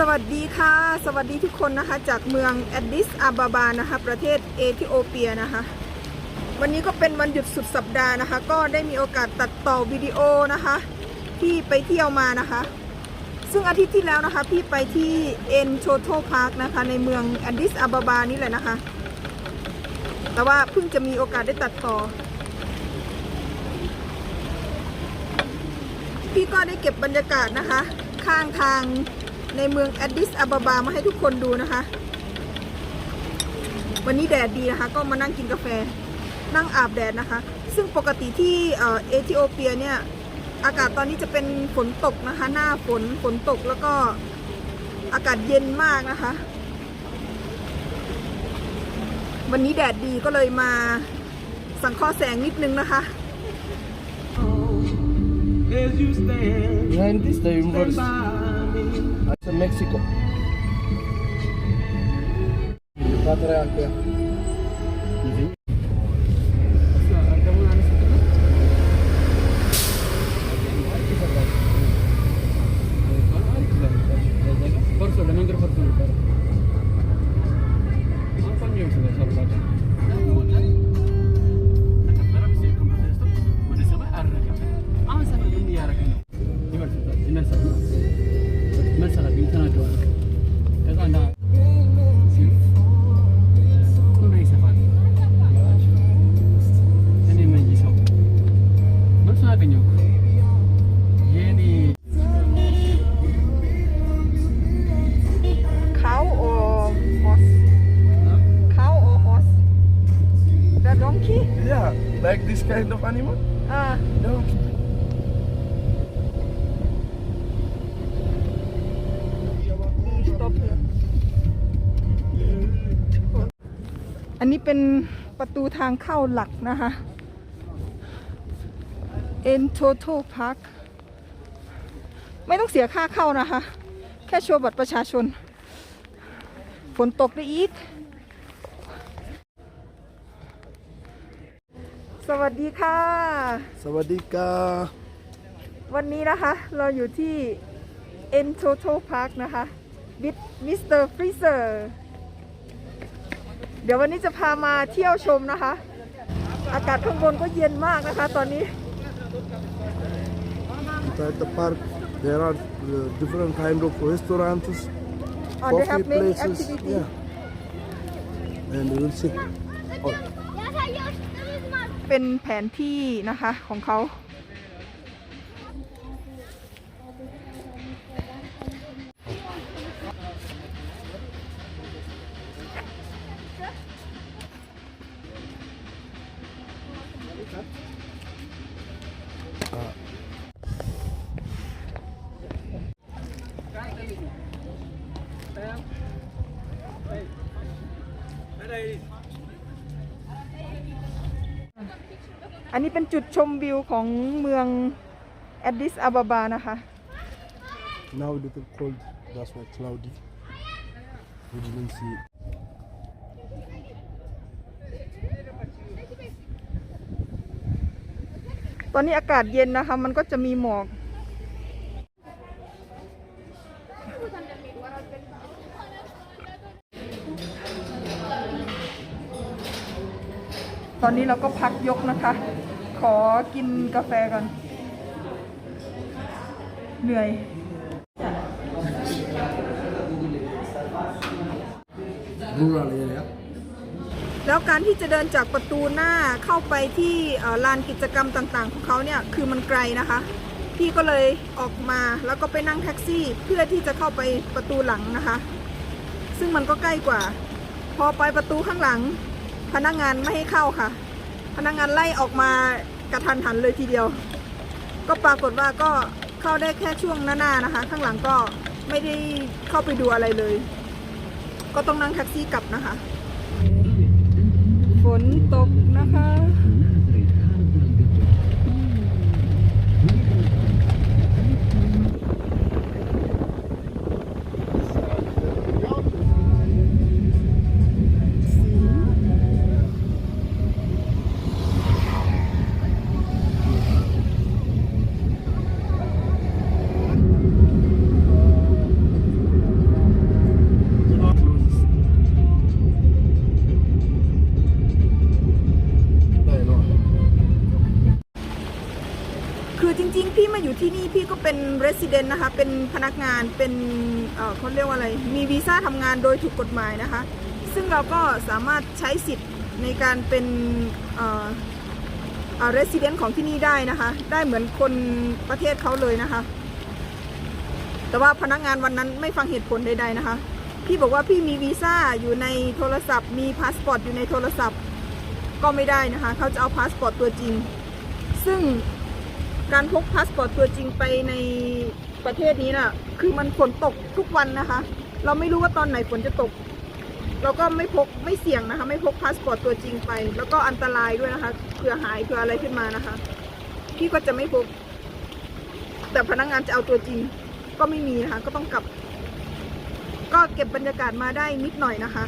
สวัสดีค่ะ สวัสดีทุกคนนะคะ จากเมืองแอดดิสอาบาบานะคะ ประเทศเอธิโอเปียนะคะ วันนี้ก็เป็นวันหยุดสุดสัปดาห์นะคะ ก็ได้มีโอกาสตัดต่อวิดีโอนะคะ ที่ไปเที่ยวมานะคะ ซึ่งอาทิตย์ที่แล้วนะคะ พี่ไปที่เอ็นโชโตพาร์คนะคะ ในเมืองแอดดิสอาบาบานี่แหละนะคะ แต่ว่าเพิ่งจะมีโอกาสได้ตัดต่อพี่ก็ได้เก็บบรรยากาศนะคะ ข้างทาง ในเมืองแอดดิสอาบาบามาให้ทุกคนดูนะคะ วันนี้แดดดีนะคะ ก็มานั่งกินกาแฟ นั่งอาบแดดนะคะ ซึ่งปกติที่เอ่อเอธิโอเปียเนี่ยอากาศตอนนี้จะเป็นฝนตกนะคะ หน้าฝนฝนตกแล้วก็อากาศเย็นมากนะคะ วันนี้แดดดีก็เลยมาสังเคราะห์แสงนิดนึงนะคะ As you stand, Behind this, the stand México. Patria amplia. This kind of animal? ah Donkey. stop here อันนี้เป็นประตูทางเข้าหลักนะคะ En Toto Park ไม่ต้องเสียค่าเข้านะคะ แค่โชว์บัตรประชาชน ฝนตกได้อีก สวัสดีค่ะ Sawadika. วันนี้นะคะเราอยู่ที่ En Toto Park นะคะ with Mr. Freezer เดี๋ยววันนี้จะพามาเที่ยวชมนะคะ อากาศข้างบนก็เย็นมากนะคะ ตอนนี้ At the park, there are uh, different kind of restaurants, Oh, they coffee have many places. activities. Yeah. And you will see. Oh, Ja, เป็นแผนที่นะคะของเขา อันนี้เป็นจุดชมวิวของเมืองแอดดิสอาบาบานะคะ now a little cold. That's why cloudy. We didn't see it. ตอนนี้อากาศเย็นนะคะ มันก็จะมีหมอก อนนี้เราก็พักยกนะคะ ขอกินกาแฟก่อน เหนื่อย Rural area. แล้วการที่จะเดินจากประตูหน้าเข้าไปที่เอ่อลานกิจกรรมต่างๆ ของเขาเนี่ยคือมันไกลนะคะ พี่ก็เลยออกมาแล้วก็ไปนั่งแท็กซี่เพื่อที่จะเข้าไปประตูหลังนะคะ ซึ่งมันก็ใกล้กว่า พอไปประตูข้างหลัง พนักงานไม่ให้เข้าค่ะ พนักงานไล่ออกมากระทันหันเลยทีเดียว ก็ปรากฏว่าก็เข้าได้แค่ช่วงหน้าๆนะคะ ข้างหลังก็ไม่ได้เข้าไปดูอะไรเลย ก็ต้องนั่งแท็กซี่กลับนะคะ ฝนตกนะคะ resident นะคะ เป็นพนักงานเป็นเอ่อเขาเรียกว่าอะไร มีวีซ่าทำงานโดยถูกกฎหมายนะคะ ซึ่งเราก็สามารถใช้สิทธิ์ในการเป็นเอ่อเอ่อ resident ของที่นี่ได้นะคะ ได้เหมือนคนประเทศเขาเลยนะคะ แต่ว่าพนักงานวันนั้นไม่ฟังเหตุผลใดๆนะคะ พี่บอกว่าพี่มีวีซ่าอยู่ในโทรศัพท์ มีพาสปอร์ตอยู่ในโทรศัพท์ ก็ไม่ได้นะคะ เขาจะเอาพาสปอร์ตตัวจริง ซึ่ง การพกพาสปอร์ตตัวจริงไปในประเทศนี้น่ะ คือมันฝนตกทุกวันนะคะ เราไม่รู้ว่าตอนไหนฝนจะตก เราก็ไม่พกไม่เสี่ยงนะคะ ไม่พกพาสปอร์ตตัวจริงไป แล้วก็อันตรายด้วยนะคะเผื่อหายเผื่ออะไรขึ้นมานะคะ พี่ก็จะไม่พก แต่พนักงานจะเอาตัวจริง ก็ไม่มีนะคะ ก็ต้องกลับ ก็เก็บบรรยากาศมาได้นิดหน่อยนะคะ